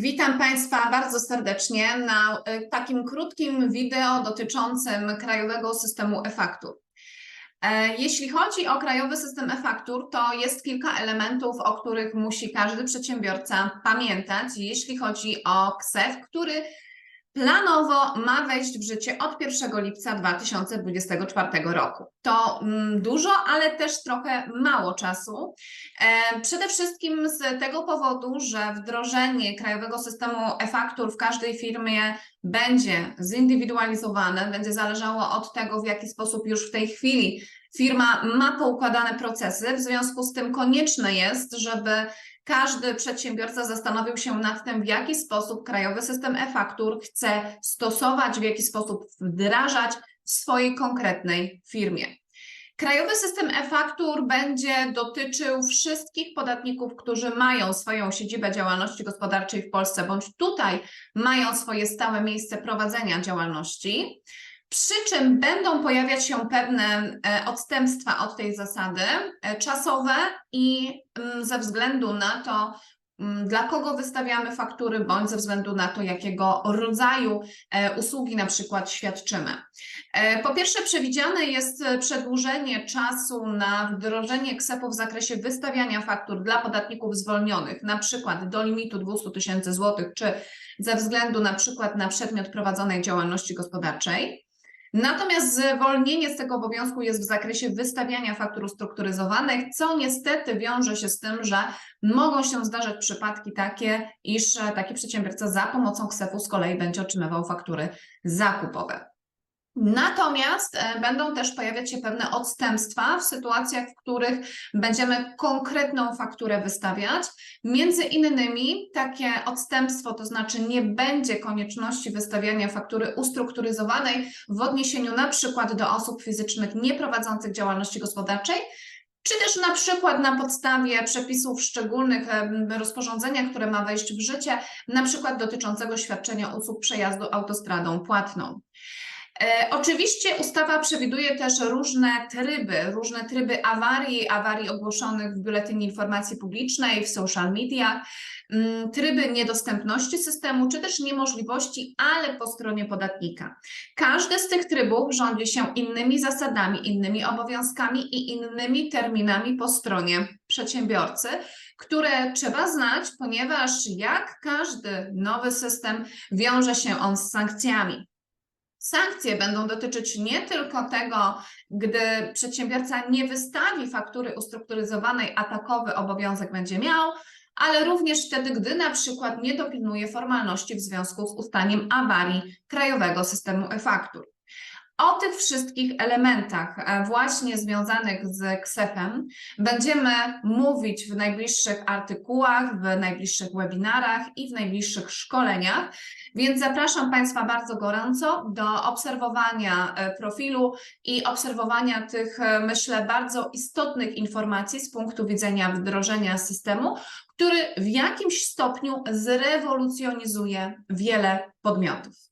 Witam Państwa bardzo serdecznie na y, takim krótkim wideo dotyczącym krajowego systemu e-faktur. E, Jeśli chodzi o krajowy system e-faktur, to jest kilka elementów, o których musi każdy przedsiębiorca pamiętać, jeśli chodzi o KSEF, który planowo ma wejść w życie od 1 lipca 2024 roku. To mm, dużo, ale też trochę mało czasu. E, Przede wszystkim z tego powodu, że wdrożenie krajowego systemu e-faktur w każdej firmie będzie zindywidualizowane, będzie zależało od tego, w jaki sposób już w tej chwili firma ma poukładane procesy. W związku z tym konieczne jest, żeby każdy przedsiębiorca zastanowił się nad tym, w jaki sposób krajowy system e-faktur chce stosować, w jaki sposób wdrażać w swojej konkretnej firmie. Krajowy system e-faktur będzie dotyczył wszystkich podatników, którzy mają swoją siedzibę działalności gospodarczej w Polsce, bądź tutaj mają swoje stałe miejsce prowadzenia działalności. Przy czym będą pojawiać się pewne e, odstępstwa od tej zasady e, czasowe i mm, ze względu na to, mm, dla kogo wystawiamy faktury, bądź ze względu na to, jakiego rodzaju e, usługi na przykład świadczymy. Po pierwsze, przewidziane jest przedłużenie czasu na wdrożenie KSEP-u w zakresie wystawiania faktur dla podatników zwolnionych, na przykład do limitu 200 tysięcy złotych, czy ze względu na przykład na przedmiot prowadzonej działalności gospodarczej. Natomiast zwolnienie z tego obowiązku jest w zakresie wystawiania faktur ustrukturyzowanych, co niestety wiąże się z tym, że mogą się zdarzać przypadki takie, iż taki przedsiębiorca za pomocą KSEF-u z kolei będzie otrzymywał faktury zakupowe. Natomiast e, będą też pojawiać się pewne odstępstwa w sytuacjach, w których będziemy konkretną fakturę wystawiać. Między innymi takie odstępstwo, to znaczy nie będzie konieczności wystawiania faktury ustrukturyzowanej w odniesieniu na przykład do osób fizycznych nieprowadzących działalności gospodarczej, czy też na przykład na podstawie przepisów szczególnych em, rozporządzenia, które ma wejść w życie, na przykład dotyczącego świadczenia usług przejazdu autostradą płatną. E, Oczywiście ustawa przewiduje też różne tryby, różne tryby awarii, awarii ogłoszonych w Biuletynie Informacji Publicznej, w social mediach, mm, tryby niedostępności systemu, czy też niemożliwości, ale po stronie podatnika. Każdy z tych trybów rządzi się innymi zasadami, innymi obowiązkami i innymi terminami po stronie przedsiębiorcy, które trzeba znać, ponieważ jak każdy nowy system wiąże się on z sankcjami. Sankcje będą dotyczyć nie tylko tego, gdy przedsiębiorca nie wystawi faktury ustrukturyzowanej, a takowy obowiązek będzie miał, ale również wtedy, gdy na przykład nie dopilnuje formalności w związku z ustaniem awarii krajowego systemu e-faktur. O tych wszystkich elementach e, właśnie związanych z KSEF-em będziemy mówić w najbliższych artykułach, w najbliższych webinarach i w najbliższych szkoleniach. Więc zapraszam Państwa bardzo gorąco do obserwowania e, profilu i obserwowania tych, e, myślę, bardzo istotnych informacji z punktu widzenia wdrożenia systemu, który w jakimś stopniu zrewolucjonizuje wiele podmiotów.